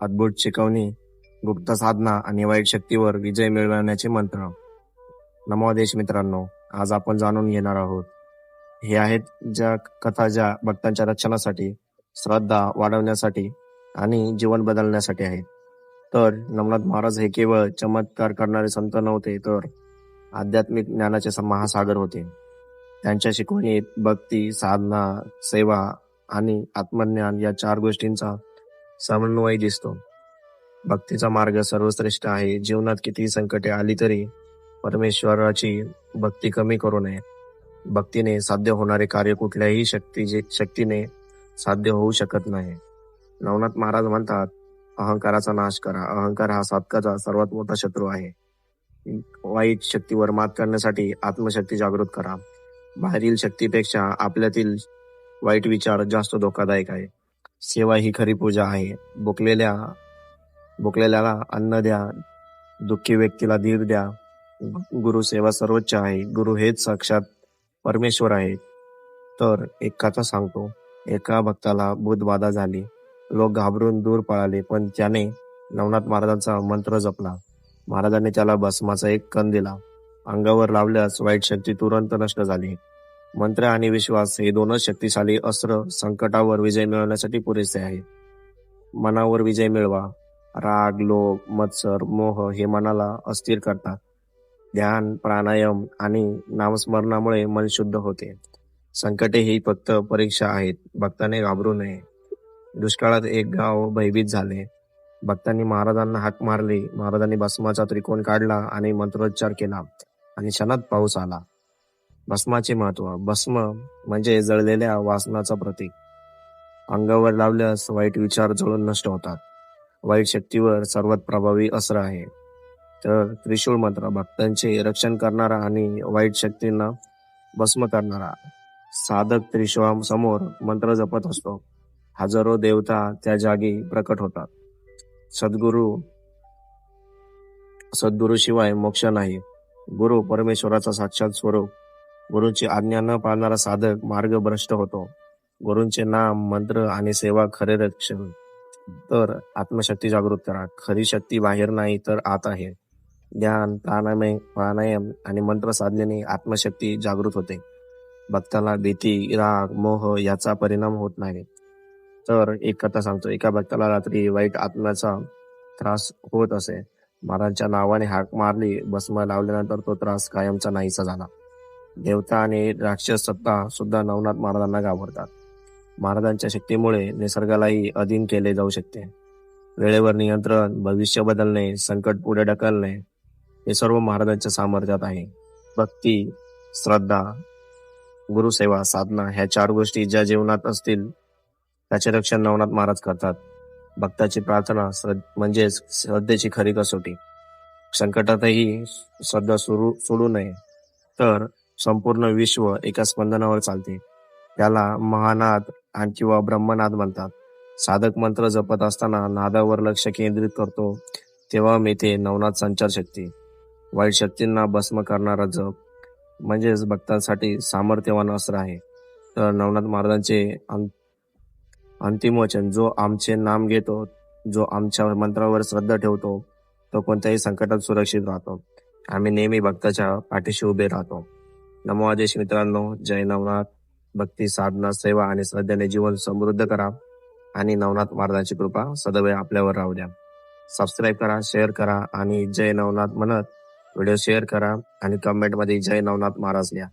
अद्भुत शिकवणी गुप्त साधना आणि वाईट शक्तीवर विजय मिळवण्याचे मंत्र. नमोदेश मित्रांनो आज आपण जाणून घेणार आहोत. हे आहेत ज्या कथा ज्या भक्तांच्या रक्षणासाठी श्रद्धा वाढवण्यासाठी आणि जीवन बदलण्यासाठी आहेत. तर नमनाथ महाराज हे केवळ चमत्कार करणारे संत नव्हते तर आध्यात्मिक ज्ञानाचे महासागर होते. त्यांच्या शिकवणीत भक्ती साधना सेवा आणि आत्मज्ञान या चार गोष्टींचा समन्वय दिसतो. भक्तीचा मार्ग सर्वश्रेष्ठ आहे. जीवनात कितीही संकटे आली तरी परमेश्वराची भक्ती कमी करू नये. भक्तीने साध्य होणारे कार्य कुठल्याही शक्ती शक्तीने साध्य होऊ शकत नाही. नवनाथ महाराज म्हणतात अहंकाराचा नाश करा. अहंकार हा साधकाचा सर्वात मोठा शत्रू आहे. वाईट शक्तीवर मात करण्यासाठी आत्मशक्ती जागृत करा. बाहेरील शक्तीपेक्षा आपल्यातील वाईट विचार जास्त धोकादायक आहे. सेवा ही खरी पूजा आहे. भुकलेल्या भुकलेल्याला अन्न द्या दुःखी व्यक्तीला धीर द्या. गुरु सेवा सर्वोच्च आहे. गुरु हेच साक्षात परमेश्वर आहे. तर एक कथा सांगतो. एका भक्ताला बुधबाधा झाली. लोक घाबरून दूर पळाले पण त्याने नवनाथ महाराजांचा मंत्र जपला. महाराजांनी त्याला भस्माचा एक कण दिला. अंगावर लावल्यास वाईट शक्ती तुरंत नष्ट झाली. मंत्र आणि विश्वास हे दोनच शक्तिशाली अस्त्र संकटावर विजय मिळवण्यासाठी पुरेसे आहे. मनावर विजय मिळवा. राग लोभ मत्सर मोह हे मनाला अस्थिर करतात. ध्यान प्राणायाम आणि नामस्मरणामुळे मन शुद्ध होते. संकटे ही फक्त परीक्षा आहेत. भक्ताने घाबरू नये. दुष्काळात एक गाव भयभीत झाले. भक्तांनी महाराजांना हाक मारली. महाराजांनी भस्माचा त्रिकोण काढला आणि मंत्रोच्चार केला आणि क्षणात पाऊस आला. भस्माचे महत्त्व भस्म म्हणजे जळलेल्या वासनाचा प्रतीक. अंगावर लावल्यास वाईट विचार जळून नष्ट होतात. वाईट शक्तीवर सर्वात प्रभावी अस्त्र आहे. तर त्रिशूळ मंत्र भक्तांचे रक्षण करणारा आणि वाईट शक्तींना भस्म करणारा साधक त्रिशूळा समोर मंत्र जपत असतो. हजारो देवता त्या जागी प्रकट होतात. सद्गुरु सद्गुरूशिवाय मोक्ष नाही. गुरु परमेश्वराचा साक्षात स्वरूप गुरुची आज्ञा न पाळणारा साधक मार्ग भ्रष्ट होतो. गुरुंचे नाम मंत्र आणि सेवा खरे रक्षण तर आत्मशक्ती जागृत करा. खरी शक्ती बाहेर नाही तर आत आहे. ध्यान प्राणायाम प्राणायाम आणि मंत्र साधनेने आत्मशक्ती जागृत होते. भक्ताला भीती राग मोह याचा परिणाम होत नाही. तर एक कथा सांगतो. एका भक्ताला रात्री वाईट आत्म्याचा त्रास होत असे. महाराजांच्या नावाने हाक मारली भस्म लावल्यानंतर तो त्रास कायमचा नाहीसा झाला. देवता आणि राक्षस सत्ता सुद्धा नवनाथ महाराजांना घाबरतात. महाराजांच्या शक्तीमुळे निसर्गालाही अधीन केले जाऊ शकते. वेळेवर नियंत्रण भविष्य बदलणे संकट पुढे ढकलणे हे सर्व महाराजांच्या सामर्थ्यात आहे. भक्ती श्रद्धा गुरुसेवा साधना ह्या चार गोष्टी ज्या जीवनात असतील त्याचे रक्षण नवनाथ महाराज करतात. भक्ताची प्रार्थना म्हणजेच श्रद्धेची खरी कसोटी. संकटातही श्रद्धा सुरू सोडू नये. तर संपूर्ण विश्व एका स्पंदनावर चालते. त्याला महानाद आणि किंवा ब्रह्मनाद म्हणतात. साधक मंत्र जपत असताना नादावर लक्ष केंद्रित करतो तेव्हा मिळते नवनाथ संचार शक्ती. वाईट शक्तींना भस्म करणारा जप म्हणजेच भक्तांसाठी सामर्थ्यवान अस्त्र आहे. तर नवनाथ महाराजांचे अं- अंतिम वचन जो आमचे नाम घेतो जो आमच्या मंत्रावर श्रद्धा ठेवतो तो कोणत्याही संकटात सुरक्षित राहतो. आम्ही नेहमी भक्ताच्या पाठीशी उभे राहतो. नमो आदेश मित्रांनो जय नवनाथ. भक्ती साधना सेवा आणि श्रद्धेने जीवन समृद्ध करा आणि नवनाथ महाराजांची कृपा सदैव आपल्यावर राहू द्या. सबस्क्राईब करा शेअर करा आणि जय नवनाथ म्हणत व्हिडिओ शेअर करा आणि कमेंटमध्ये जय नवनाथ महाराज लिहा.